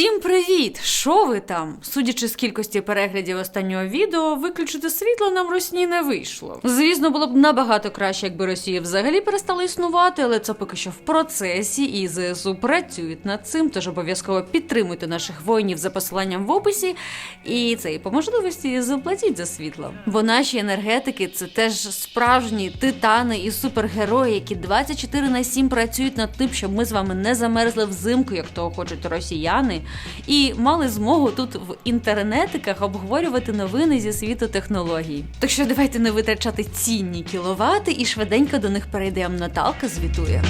Всім привіт! Що ви там? Судячи з кількості переглядів останнього відео, виключити світло нам Росії не вийшло. Звісно, було б набагато краще, якби Росія взагалі перестала існувати, але це поки що в процесі, і ЗСУ працюють над цим. Тож обов'язково підтримуйте наших воїнів за посиланням в описі. І це і по можливості заплатіть за світло. Бо наші енергетики це теж справжні титани і супергерої, які 24 на 7 працюють над тим, щоб ми з вами не замерзли взимку, як того хочуть росіяни, і мали змогу тут в інтернетиках обговорювати новини зі світу технологій. Так що давайте не витрачати цінні кіловати і швиденько до них перейдемо. Наталка звітує.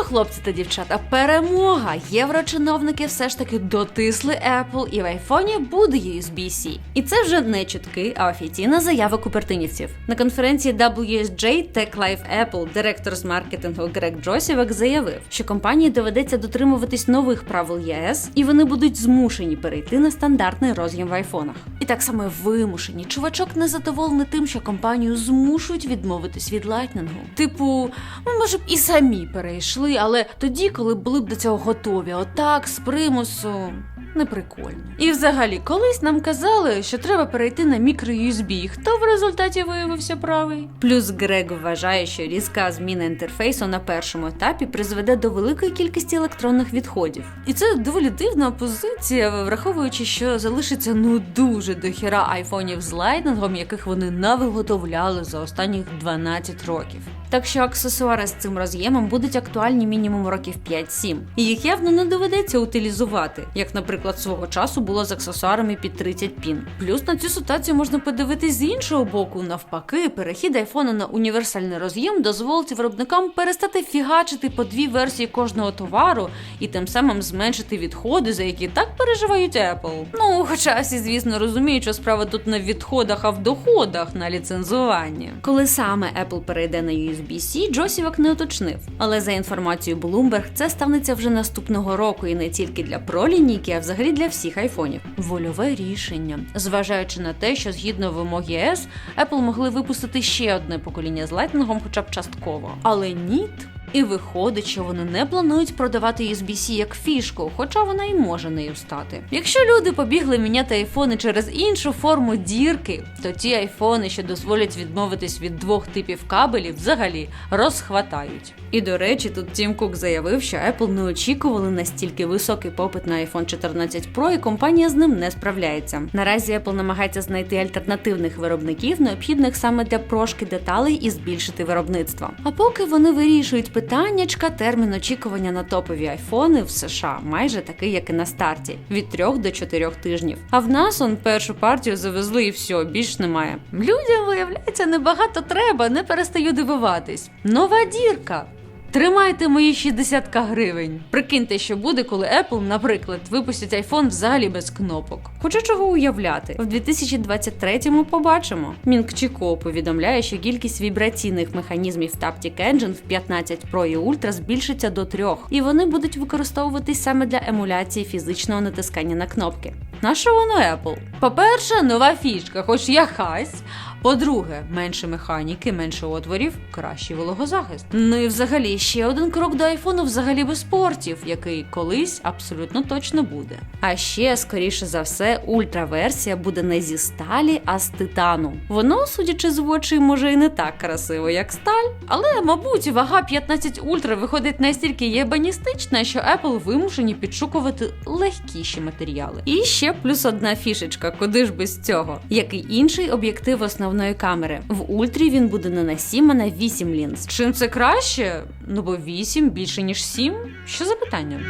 Що, хлопці та дівчата, перемога! Єврочиновники все ж таки дотисли Apple і в айфоні буде USB-C. І це вже не чутки, а офіційна заява купертинівців. На конференції WSJ Tech Live Apple директор з маркетингу Грег Джосівек заявив, що компанії доведеться дотримуватись нових правил ЄС, і вони будуть змушені перейти на стандартний роз'єм в айфонах. І так само вимушені. Чувачок не задоволений тим, що компанію змушують відмовитись від лайтнингу. Типу, ми може б і самі перейшли, але тоді, коли були б до цього готові, отак з примусу. Не прикольно. І взагалі, колись нам казали, що треба перейти на мікро-USB. Хто в результаті виявився правий? Плюс Грег вважає, що різка зміна інтерфейсу на першому етапі призведе до великої кількості електронних відходів. І це доволі дивна позиція, враховуючи, що залишиться ну дуже дохіра айфонів з лайтингом, яких вони навиготовляли за останніх 12 років. Так що аксесуари з цим роз'ємом будуть актуальні мінімум років 5-7. І їх явно не доведеться утилізувати, як, наприклад, свого часу було з аксесуарами під 30 пін. Плюс на цю ситуацію можна подивитись з іншого боку. Навпаки, перехід айфона на універсальний роз'єм дозволить виробникам перестати фігачити по дві версії кожного товару і тим самим зменшити відходи, за які так переживають Apple. Ну, хоча всі, звісно, розуміють, що справа тут не в відходах, а в доходах на ліцензування. Коли саме Apple перейде на USB-C, Джосівак не уточнив. Але за інформацією Bloomberg, це станеться вже наступного року і не тільки для пролінійки, лінійки, а взагалі для всіх айфонів. Вольове рішення, зважаючи на те, що згідно вимог ЄС, Apple могли випустити ще одне покоління з лайтингом, хоча б частково. Але ніт. І виходить, що вони не планують продавати USB-C як фішку, хоча вона і може нею стати. Якщо люди побігли міняти айфони через іншу форму дірки, то ті айфони, що дозволять відмовитись від двох типів кабелів, взагалі розхватають. І до речі, тут Тім Кук заявив, що Apple не очікували настільки високий попит на iPhone 14 Pro, і компанія з ним не справляється. Наразі Apple намагається знайти альтернативних виробників, необхідних саме для прошки деталей і збільшити виробництво. А поки вони вирішують питаннячка, термін очікування на топові айфони в США майже такий, як і на старті від 3 до 4 тижнів. А в нас он першу партію завезли і все, більш немає. Людям виявляється небагато треба, не перестаю дивуватись. Нова дірка. Тримайте мої 60 гривень. Прикиньте, що буде, коли Apple, наприклад, випустять iPhone взагалі без кнопок. Хоча чого уявляти, в 2023-му побачимо. Мінк Чіко повідомляє, що кількість вібраційних механізмів Taptic Engine в 15 Pro і Ultra збільшиться до трьох, і вони будуть використовуватись саме для емуляції фізичного натискання на кнопки. На що воно Apple? По-перше, нова фішка, хоч якась. По-друге, менше механіки, менше отворів, кращий вологозахист. Ну і взагалі ще один крок до айфону взагалі без портів, який колись абсолютно точно буде. А ще, скоріше за все, ультраверсія буде не зі сталі, а з титану. Воно, судячи з очей, може і не так красиво, як сталь, але, мабуть, вага 15 ультра виходить настільки єбаністична, що Apple вимушені підшукувати легкіші матеріали. І ще плюс одна фішечка, куди ж без цього, як і інший об'єктив основної камери. В ультрі він буде не на 7, а на 8 лінз. Чим це краще? Ну бо 8 більше ніж 7? Що за питання?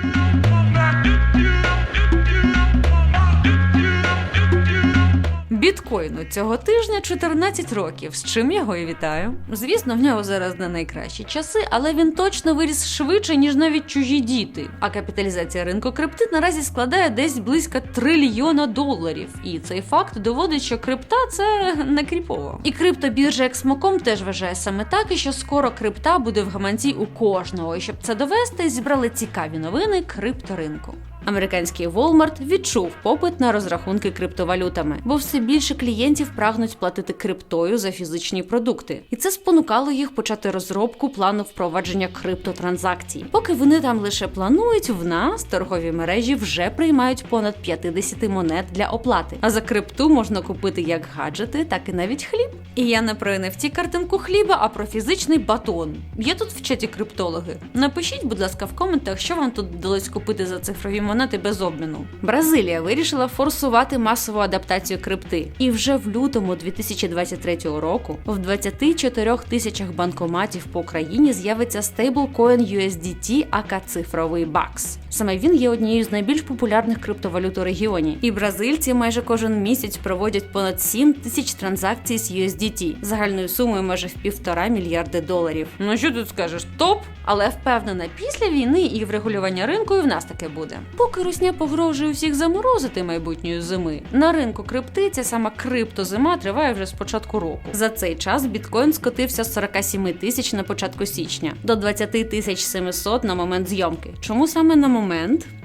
Біткоїну цього тижня 14 років, з чим його і вітаю. Звісно, в нього зараз не найкращі часи, але він точно виріс швидше, ніж навіть чужі діти. А капіталізація ринку крипти наразі складає десь близько трильйона доларів. І цей факт доводить, що крипта це не кріпово. І криптобіржа Ексмоком теж вважає саме так, і що скоро крипта буде в гаманці у кожного. І щоб це довести, зібрали цікаві новини крипторинку. Американський Walmart відчув попит на розрахунки криптовалютами, бо все більше клієнтів прагнуть платити криптою за фізичні продукти, і це спонукало їх почати розробку плану впровадження криптотранзакцій. Поки вони там лише планують, в нас торгові мережі вже приймають понад 50 монет для оплати. А за крипту можна купити як гаджети, так і навіть хліб. І я не про NFT картинку хліба, а про фізичний батон. Є тут в чаті криптологи. Напишіть, будь ласка, в коментах, що вам тут вдалося купити за цифрові монети без обміну. Бразилія вирішила форсувати масову адаптацію крипти. І вже в лютому 2023 року в 24 тисячах банкоматів по Україні з'явиться стейблкоін USDT, ака цифровий бакс. Саме він є однією з найбільш популярних криптовалют у регіоні. І бразильці майже кожен місяць проводять понад 7 тисяч транзакцій з USDT загальною сумою майже в півтора мільярди доларів. Ну що тут скажеш? Топ? Але впевнена, після війни і врегулювання ринку і в нас таке буде. Поки русня погрожує всіх заморозити майбутньої зими. На ринку крипти ця сама криптозима триває вже з початку року. За цей час біткоін скотився з 47 тисяч на початку січня до 20 тисяч 700 на момент зйомки. Чому саме на момент?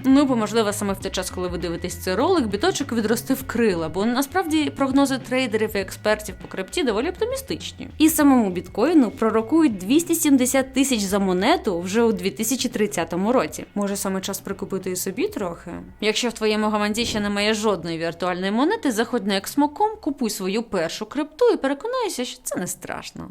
Ну, бо можливо, саме в той час, коли ви дивитесь цей ролик, біточок відростив крила, бо насправді прогнози трейдерів і експертів по крипті доволі оптимістичні. І самому біткоїну пророкують 270 тисяч за монету вже у 2030 році. Може саме час прикупити і собі трохи? Якщо в твоєму гаманці ще немає жодної віртуальної монети, заходь на Ексмоком, купуй свою першу крипту і переконайся, що це не страшно.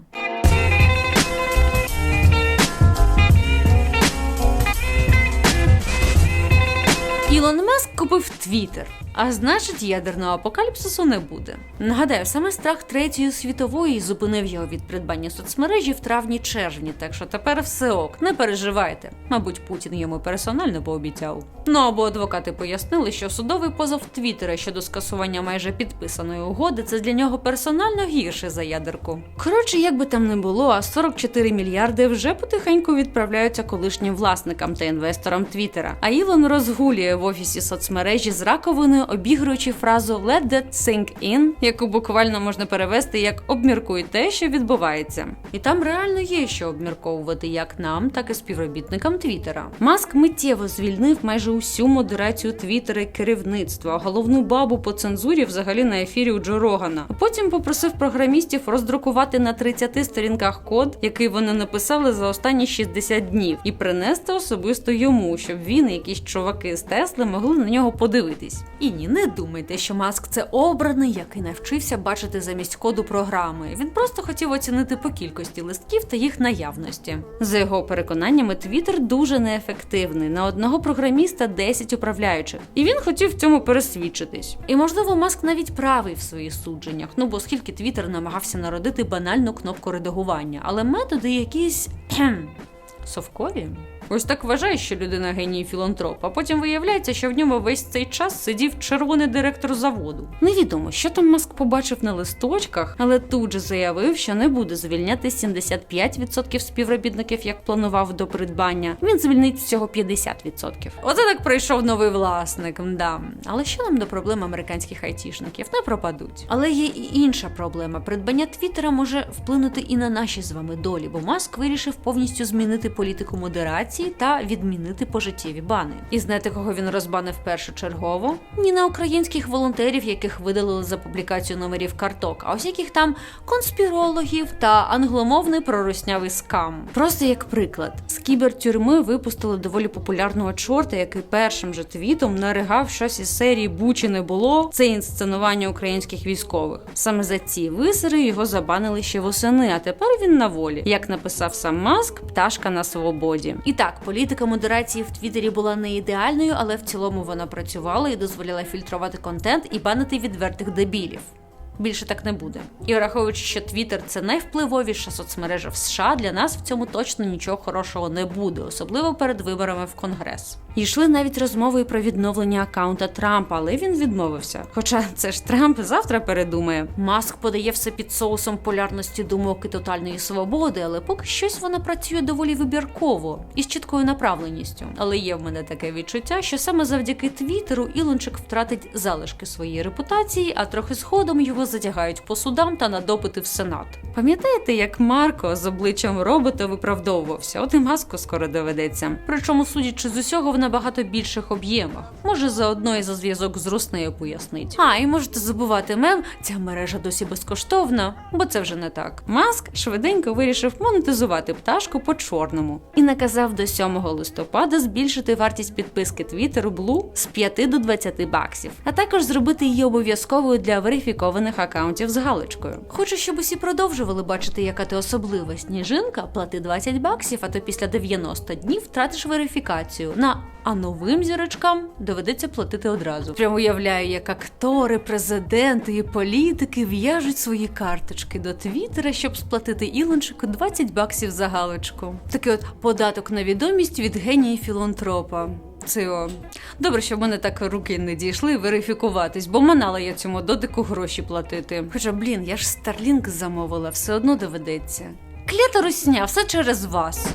Ілон Маск купив Твіттер, а значить, ядерного апокаліпсису не буде. Нагадаю, саме страх третьої світової зупинив його від придбання соцмережі в травні-червні, так що тепер все ок, не переживайте. Мабуть, Путін йому персонально пообіцяв. Ну або адвокати пояснили, що судовий позов Твіттера щодо скасування майже підписаної угоди це для нього персонально гірше за ядерку. Коротше, як би там не було, а 44 мільярди вже потихеньку відправляються колишнім власникам та інвесторам Твіттера. А Ілон розгулює в офісі соцмережі з раковиною, обігруючи фразу «Let that sink in», яку буквально можна перевести як обміркуй те, що відбувається. І там реально є що обмірковувати як нам, так і співробітникам Твіттера. Маск миттєво звільнив майже усю модерацію Твіттера і керівництва, а головну бабу по цензурі взагалі на ефірі у Джо Рогана. А потім попросив програмістів роздрукувати на 30 сторінках код, який вони написали за останні 60 днів, і принести особисто йому, щоб він і якісь чуваки з Тесли могли на нього подивитись. І ні, не думайте, що Маск це обраний, який навчився бачити замість коду програми. Він просто хотів оцінити по кількості листків та їх наявності. За його переконаннями, Твіттер дуже неефективний. На одного програміста 10 управляючих, і він хотів в цьому пересвідчитись. І можливо, Маск навіть правий в своїх судженнях. Ну бо скільки Твіттер намагався народити банальну кнопку редагування, але методи якісь совкові. Ось так вважає, що людина геній філантроп, а потім виявляється, що в ньому весь цей час сидів червоний директор заводу. Невідомо, що там Маск побачив на листочках, але тут же заявив, що не буде звільняти 75% співробітників, як планував до придбання. Він звільнить всього 50%. Оце так прийшов новий власник. Мда. Але що нам до проблем американських айтішників? Не пропадуть. Але є і інша проблема. Придбання Твіттера може вплинути і на наші з вами долі, бо Маск вирішив повністю змінити політику модерації та відмінити пожиттєві бани. І знаєте, кого він розбанив першочергово? Ні на українських волонтерів, яких видалили за публікацію номерів карток, а ось яких там конспірологів та англомовний проруснявий скам. Просто як приклад, з кібертюрми випустили доволі популярного чорта, який першим же твітом наригав щось із серії Бучі не було. Це інсценування українських військових. Саме за ці висери його забанили ще восени, а тепер він на волі. Як написав сам Маск, пташка на свободі. І так, політика модерації в Твіттері була не ідеальною, але в цілому вона працювала і дозволяла фільтрувати контент і банити відвертих дебілів. Більше так не буде. І враховуючи, що Твіттер це найвпливовіша соцмережа в США, для нас в цьому точно нічого хорошого не буде, особливо перед виборами в Конгрес. Йшли навіть розмови про відновлення акаунта Трампа, але він відмовився. Хоча це ж Трамп завтра передумає. Маск подає все під соусом полярності думок і тотальної свободи, але поки щось вона працює доволі вибірково і з чіткою направленістю. Але є в мене таке відчуття, що саме завдяки Твіттеру Ілончик втратить залишки своєї репутації, а трохи згодом його затягають по судам та на допити в Сенат. Пам'ятаєте, як Марко з обличчям робота виправдовувався? От і маску скоро доведеться. Причому, судячи з усього, в набагато більших об'ємах. Може, заодно і за зв'язок з Руснею пояснить. А, і можете забувати мем, ця мережа досі безкоштовна, бо це вже не так. Маск швиденько вирішив монетизувати пташку по чорному і наказав до 7 листопада збільшити вартість підписки Твіттеру Blue з 5 до 20 баксів, а також зробити її обов'язковою для верифікованих акаунтів з галочкою. Хочу, щоб усі продовжували бачити, яка ти особлива сніжинка, плати 20 баксів, а то після 90 днів втратиш верифікацію. На а новим зірочкам доведеться платити одразу. Прямо уявляю, як актори, президенти і політики в'яжуть свої карточки до Твіттера, щоб сплатити Ілончику 20 баксів за галочку. Такий от податок на відомість від генії філантропа. Це о. Добре, що в мене так руки не дійшли верифікуватись, бо манала я цьому додику гроші платити. Хоча, блін, я ж Старлінк замовила, все одно доведеться. Клята русня, все через вас.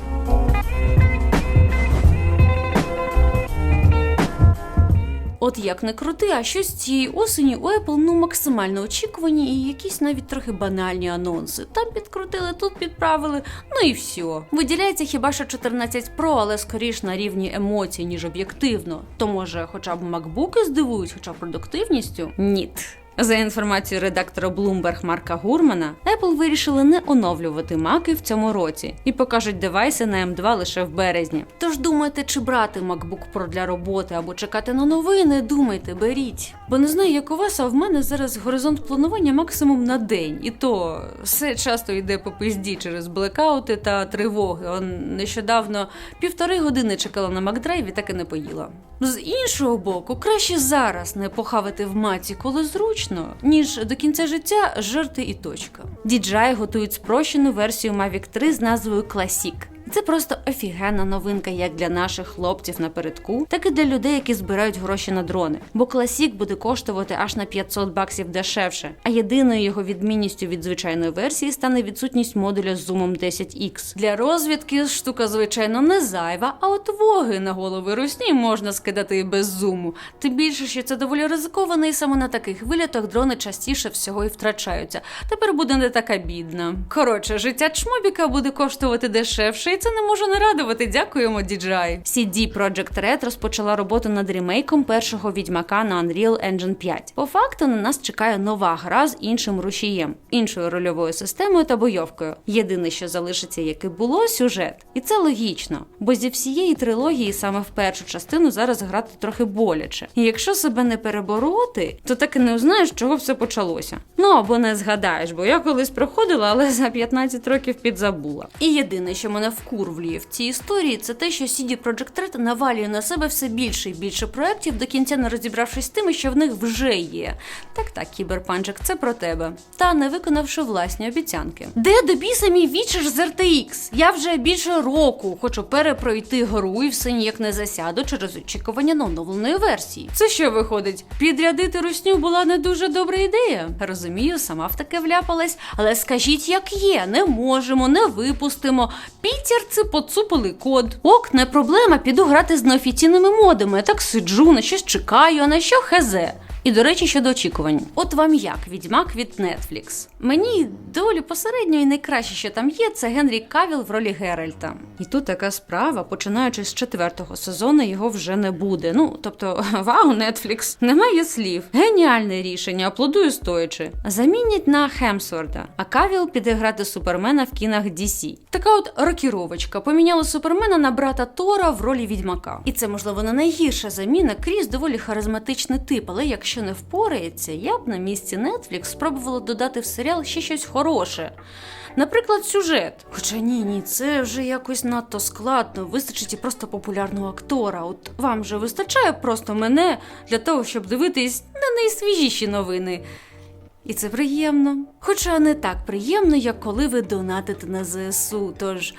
От як не крути, а щось цієї осені у Apple ну максимально очікувані і якісь навіть трохи банальні анонси. Там підкрутили, тут підправили, ну і все. Виділяється хіба що 14 Pro, але скоріш на рівні емоцій, ніж об'єктивно. То може, хоча б макбуки здивують, хоча б продуктивністю? Ніт. За інформацією редактора Bloomberg Марка Гурмана, Apple вирішили не оновлювати маки в цьому році і покажуть девайси на M2 лише в березні. Тож думайте, чи брати MacBook Pro для роботи або чекати на новини, думайте, беріть. Бо не знаю, як у вас, а в мене зараз горизонт планування максимум на день, і то все часто йде по пизді через блекаути та тривоги. Он нещодавно півтори години чекала на Макдрайві, так і не поїла. З іншого боку, краще зараз не похавати в маці, коли зручно, ніж до кінця життя жерти і точка. DJI готують спрощену версію Mavic 3 з назвою Classic. Це просто офігенна новинка як для наших хлопців напередку, так і для людей, які збирають гроші на дрони. Бо Classic буде коштувати аж на 500 баксів дешевше. А єдиною його відмінністю від звичайної версії стане відсутність модуля з зумом 10X. Для розвідки штука, звичайно, не зайва, а от воги на голови русні можна скидати і без зуму. Тим більше, що це доволі ризиковано, і саме на таких вилітах дрони частіше всього і втрачаються. Тепер буде не така бідна. Коротше, життя чмобіка буде коштувати дешевше, це не може не радувати. Дякуємо, DJI. CD Projekt Red розпочала роботу над ремейком першого відьмака на Unreal Engine 5. По факту на нас чекає нова гра з іншим рушієм, іншою рольовою системою та бойовкою. Єдине, що залишиться, як і було, сюжет. І це логічно, бо зі всієї трилогії саме в першу частину зараз грати трохи боляче. І якщо себе не перебороти, то так і не узнаєш, чого все почалося. Ну або не згадаєш, бо я колись проходила, але за 15 років підзабула. І єдине, що мене вкурвлює в цій історії, це те, що CD Projekt Red навалює на себе все більше і більше проєктів, до кінця не розібравшись з тими, що в них вже є. Так, так, кіберпанчик, це про тебе. Та не виконавши власні обіцянки. Де до біса мій вічер з RTX? Я вже більше року хочу перепройти гру і все ніяк не засяду через очікування на оновленої версії. Це що виходить? Підрядити русню була не дуже добра ідея. Розумію, сама в таке вляпалась, але скажіть, як є, не можемо, не випустимо. Пітерці поцупили код. Ок, не проблема, піду грати з неофіційними модами. Я так сиджу, на щось чекаю, а на що хезе. І до речі, щодо очікувань, от вам як відьмак від Netflix. Мені доволі посередньо і найкраще, що там є, це Генрі Кавіл в ролі Геральта. І тут така справа, починаючи з четвертого сезону, його вже не буде. Ну тобто, вау, Netflix, немає слів. Геніальне рішення, аплодую стоячи. Замінять на Хемсворда, а Кавіл піде грати Супермена в кінах DC. Така от рокіровочка поміняла Супермена на брата Тора в ролі відьмака. І це можливо не найгірша заміна. Кріс доволі харизматичний тип, але якщо не впорається, я б на місці Netflix спробувала додати в серіал ще щось хороше. Наприклад, сюжет. Хоча ні, ні, це вже якось надто складно. Вистачить і просто популярного актора. От вам же вистачає просто мене для того, щоб дивитись на найсвіжіші новини. І це приємно. Хоча не так приємно, як коли ви донатите на ЗСУ. Тож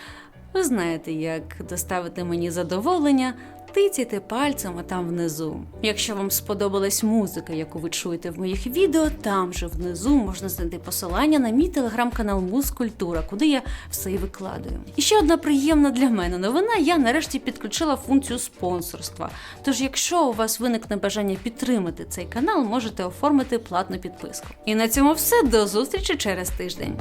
ви знаєте, як доставити мені задоволення. Тицяйте пальцем а там внизу. Якщо вам сподобалась музика, яку ви чуєте в моїх відео, там же внизу можна знайти посилання на мій телеграм-канал Музкультура, куди я все і викладаю. І ще одна приємна для мене новина: я нарешті підключила функцію спонсорства. Тож, якщо у вас виникне бажання підтримати цей канал, можете оформити платну підписку. І на цьому все до зустрічі через тиждень.